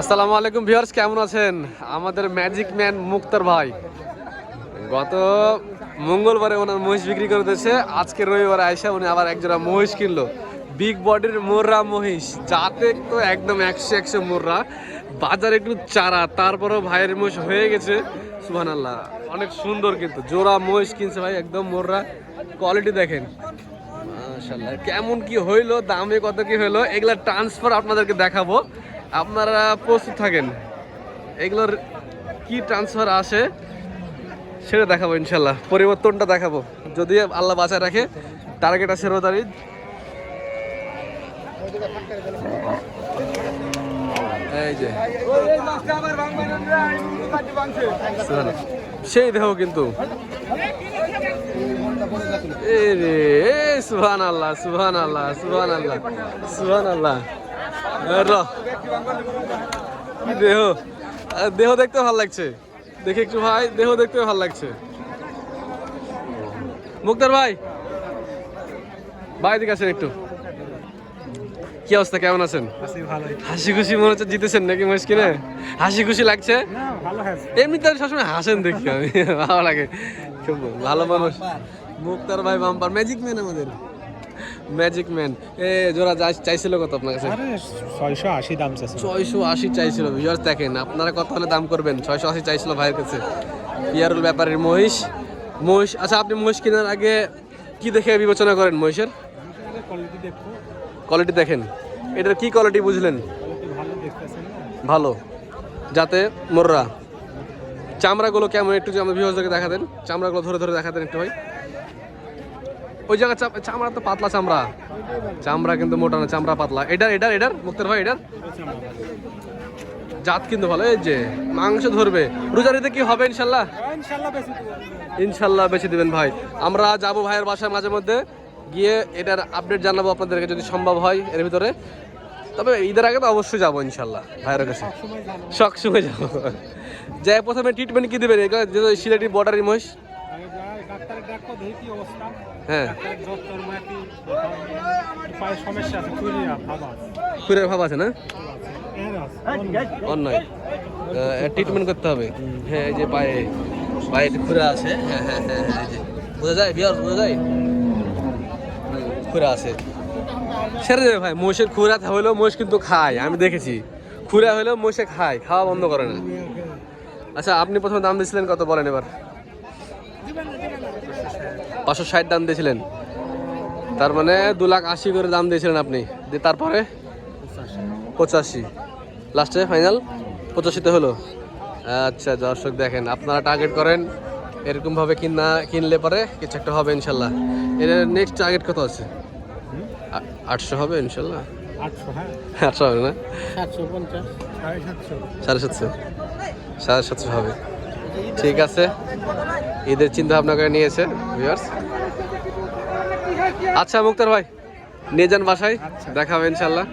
আসসালামু আলাইকুম ভিউয়ার্স, কেমন আছেন? আমাদের ম্যাজিক ম্যান মুক্তার ভাই। গত মঙ্গলবারে ওনার মহিষ বিক্রি করে দিয়েছে। আজকে রবিবার আইসা উনি আবার একজোড়া মহিষ কিনলো। বিগ বডির মোররা মহিষ, যাতে তো একদম একশো একশো মোররা। বাজারে একটু চারা, তারপরেও ভাইয়ের মহিষ হয়ে গেছে। সুহান আল্লাহ অনেক সুন্দর কিন্তু। জোড়া মহিষ কিনছে ভাই, একদম মোররা। কোয়ালিটি দেখেন। মাশাআল্লাহ, কেমন কি হইল, দামে কত কি হইল, এগুলা ট্রান্সফার আপনাদেরকে দেখাবো। আপনারা প্রস্তুত থাকেন। এগুলোর কি ট্রান্সফার আসে, সেটা দেখাবো ইনশাল্লাহ পরিবর্তনটা দেখাবো। যদি আল্লাহ বাঁচায় রাখে টার্গেট আছে তারিখ এই যে। সেই দেহ কিন্তু। সুহান আল্লাহ সুহান আল্লাহ সুহান আল্লাহ সুহান আল্লাহ দেহ? দেহ দেখতে ভালো লাগছে? দেখে একটু ভাই দেহ দেখতে ভালো লাগছে। মুক্তার ভাই ভাই দিকে আছেন একটু। কি অবস্থা কেমন আছেন? হাসি খুশি মনে হচ্ছে জিতেছেন নাকি কিনে? হাসি খুশি লাগছে? ভালো এমনিতে সবসময় হাসেন দেখি আমি ভালো লাগে। খুব ভালো মানুষ। মুক্তার ভাই বাম্পার ম্যাজিক ম্যান আমাদের। ম্যাজিক ম্যান এ জোড়া যা- চাইছিল কত আপনার কাছে? ছয়শো আশি দাম চাচ্ছে ছয়শো আশি চাইছিল ভিউয়ার্স দেখেন আপনারা কত হলে দাম করবেন? ছয়শো আশি চাইছিল ভাইয়ের কাছে। পিয়ারুল ব্যাপারের মহিষ। মহিষ আচ্ছা আপনি মহিষ কেনার আগে কি দেখে বিবেচনা করেন মহিষের? কোয়ালিটি দেখেন। এটার কি কোয়ালিটি বুঝলেন? ভালো যাতে মোররা। চামড়াগুলো কেমন একটু যদি আমাদের দেখা দেন। চামড়াগুলো ধরে ধরে দেখা দেন একটু ভাই। ওই জায়গা চামড়া তো পাতলা চামড়া। চামড়া কিন্তু মোটা না চামড়া পাতলা। এটার এটার এটার মুক্তার ভাই এটার? জাত কিন্তু ভালো এই যে মাংস ধরবে। রোজারিতে কি হবে ইনশাল্লাহ? ইনশাল্লাহ বেশি বেছে দিবেন ভাই। আমরা যাব ভাইয়ের বাসায় মাঝে মধ্যে। গিয়ে এটার আপডেট জানাব আপনাদেরকে যদি সম্ভব হয় এর ভিতরে। তবে ঈদের আগে তো অবশ্যই যাব ইনশাল্লাহ ভাইয়ের কাছে। সব সময় যাব। যাই প্রথমে ট্রিটমেন্ট কি দেবেন? সিলেটি বর্ডারি মহিষ। হ্যাঁ। কুড়িয়া ভাবা আছে না? অন্যায়। ট্রিটমেন্ট করতে হবে। হ্যাঁ এই যে পায়ে পায়ে খুঁড়ে আছে। হ্যাঁ হ্যাঁ হ্যাঁ হ্যাঁ বোঝা যায় বিয়ার বোঝা যায়? হুম, আছে। সেরে যাবে ভাই মহিষের খুঁড়া হলেও মহিষ কিন্তু খায় আমি দেখেছি। খুঁড়া হলেও মহিষে খায় খাওয়া বন্ধ করে না। আচ্ছা আপনি প্রথমে দাম দিয়েছিলেন কত বলেন এবার? পাঁচশো ষাট দাম দিয়েছিলেন। তার মানে দু লাখ আশি করে দাম দিয়েছিলেন আপনি। দিয়ে তারপরে? পঁচাশি। লাস্টে ফাইনাল পঁচাশিতে হলো। আচ্ছা দর্শক দেখেন আপনারা টার্গেট করেন এরকমভাবে কিনা কিনলে পরে কিছু একটা হবে ইনশাল্লাহ। এর নেক্সট টার্গেট কত আছে? আটশো হবে ইনশাল্লাহ। আটশো হ্যাঁ। হবে না? সাড়ে সাতশো। সাড়ে সাতশো হবে। ঠিক আছে। ঈদের চিন্তা ভাবনা করে নিয়েছে ভিউয়ার্স আচ্ছা মুক্তার ভাই নিয়ে যান বাসায়। দেখা হবে ইনশাল্লাহ।